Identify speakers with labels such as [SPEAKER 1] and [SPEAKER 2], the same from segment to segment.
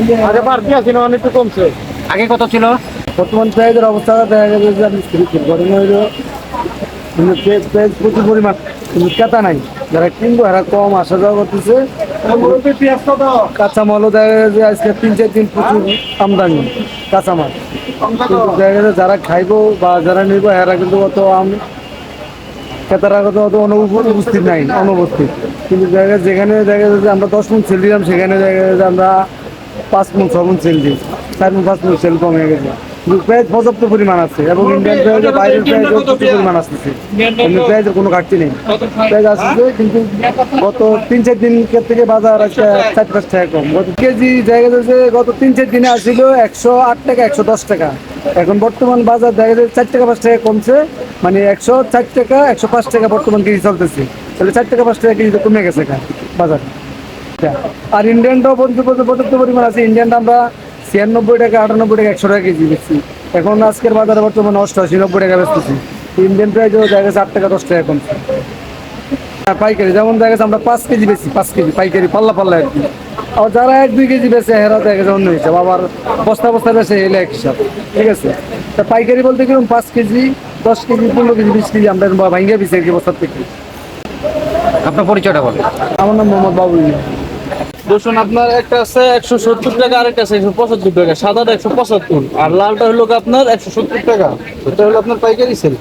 [SPEAKER 1] আগে বাড়তি আছে না অনেকটু কমছে?
[SPEAKER 2] আগে কত ছিল?
[SPEAKER 1] বর্তমান পেঁয়াজের অবস্থা দেখা যাবে যে আমি স্থির ঘটনা হইল কিন্তু পেঁয়াজ পেঁয়াজ প্রচুর পরিমাণ। কিন্তু কেতা নাই। যারা কিনবো এরা কম আসা যাওয়া করতেছে। কাঁচামালও দেখা যে আজকে তিন চার দিন প্রচুর আমদানি। কাঁচামাল। কিন্তু দেখা যাবে যারা খাইবো বা যারা নিবো এরা কিন্তু অত আম ক্রেতারা কত অত অনুপ- উপস্থিত নাই অনুপস্থিত। কিন্তু দেখা যেখানে দেখা যাচ্ছে আমরা দশ মিনিট সেল দিলাম সেখানে দেখা যাচ্ছে যে আমরা পাঁচ মিনিট ছ মিনিট সেল দিই চার মিনিট পাঁচ মিনিট সেল কমে গেছে। কিন্তু পেঁয়াজ পর্যাপ্ত পরিমাণ আছে এবং ইন্ডিয়ান পেঁয়াজের বাইরের পেঁয়াজও প্রচুর পরিমাণ আসতেছে। কিন্তু পেঁয়াজের কোনো ঘাটতি নেই। পেঁয়াজ আসছে কিন্তু গত তিন চার দিন থেকে বাজার আজকে চার পাঁচ টাকা। কম। গত কেজি জায়গা যাচ্ছে গত তিন চার দিনে আসছিল একশো আট টাকা একশো দশ টাকা। এখন বর্তমান বাজার দেখা যাচ্ছে চার টাকা পাঁচ টাকা কমছে। মানে একশো চার টাকা একশো পাঁচ টাকা বর্তমান কেজি চলতেছে। তাহলে চার টাকা পাঁচ টাকা কেজি তো কমে গেছে বাজার। আর ইন্ডিয়ানটাও পর্যাপ্ত পরিমাণ আছে। ইন্ডিয়ানটা আমরা ছিয়ানব্বই টাকা আটানব্বই টাকা একশো টাকা কেজি বেচছি। এখন আজকের বাজারে বর্তমানে অষ্টআশি নব্বই টাকা বেচতেছি। ইন্ডিয়ান প্রাইসও দেখা আট টাকা দশ টাকা কমছে। আর পাইকারি যেমন দেখা গেছে আমরা পাঁচ কেজি বেশি পাঁচ কেজি পাইকারি পাল্লা পাল্লা আর কি। আর যারা এক দুই কেজি বেচে হেরা দেখা গেছে অন্য হিসাব। আবার বস্তা বস্তা বেচে এলে এক হিসাব। ঠিক আছে? তা পাইকারি বলতে কীরকম পাঁচ কেজি দশ কেজি পনেরো কেজি বিশ কেজি আমরা ভাঙ্গিয়ে বেশি আর কি বস্তার থেকে।
[SPEAKER 2] আপনার পরিচয়টা বলেন।
[SPEAKER 1] আমার নাম মোহাম্মদ বাবুল।
[SPEAKER 3] রসুন আপনার একটা আছে একশো সত্তর টাকা, আরেকটা আছে একশো পঁচাত্তর টাকা। সাদাটা একশো পঁচাত্তর। আর লালটা হলো আপনার একশো সত্তর টাকা। এটা হলো আপনার পাইকারি সেল।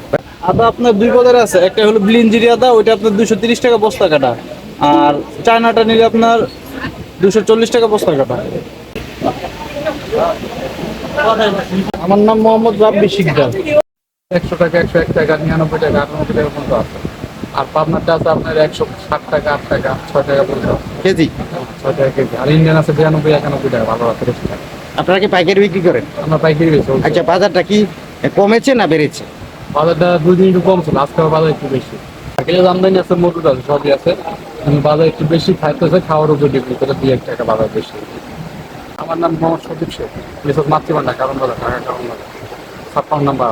[SPEAKER 3] আদা আপনার দুই পদের আছে। একটা হলো ব্লিঞ্জিরি আদা, ওইটা আপনার দুশো তিরিশ টাকা বস্তা কাটা। আর চায়নাটা নিলে আপনার দুশো চল্লিশ টাকা বস্তা কাটা। আমার নাম মোহাম্মদ রাব্বি শিকদার।
[SPEAKER 4] একশো টাকা, একশো এক টাকা, নিরানব্বই টাকা, আটানব্বই টাকা পর্যন্ত আছে। আর পাবনারটা আছে আপনার একশো ষাট টাকা আট টাকা ছয় টাকা পর্যন্ত।
[SPEAKER 2] কেজি?
[SPEAKER 4] ছয় টাকা কেজি। আর ইন্ডিয়ান আছে বিরানব্বই একানব্বই টাকা ভালো আছে
[SPEAKER 2] আপনারা কি পাইকারি বিক্রি করেন?
[SPEAKER 4] আমরা পাইকারি বেশি
[SPEAKER 2] আচ্ছা বাজারটা কি কমেছে না বেড়েছে?
[SPEAKER 4] বাজারটা দুই দিন একটু কম ছিল আজকে বাজার একটু বেশি। আগে আমদানি আছে মজুদ আছে সবই আছে। কিন্তু বাজার একটু বেশি খাইতেছে খাওয়ার উপর ডিগ্রি করে দুই এক টাকা বাজার বেশি। আমার নাম মোহাম্মদ সদীপ শেখ। মিসেস মাতৃভান্ডা কারণ বাজার ঢাকা কারণ বাজার। ছাপ্পান্ন নাম্বার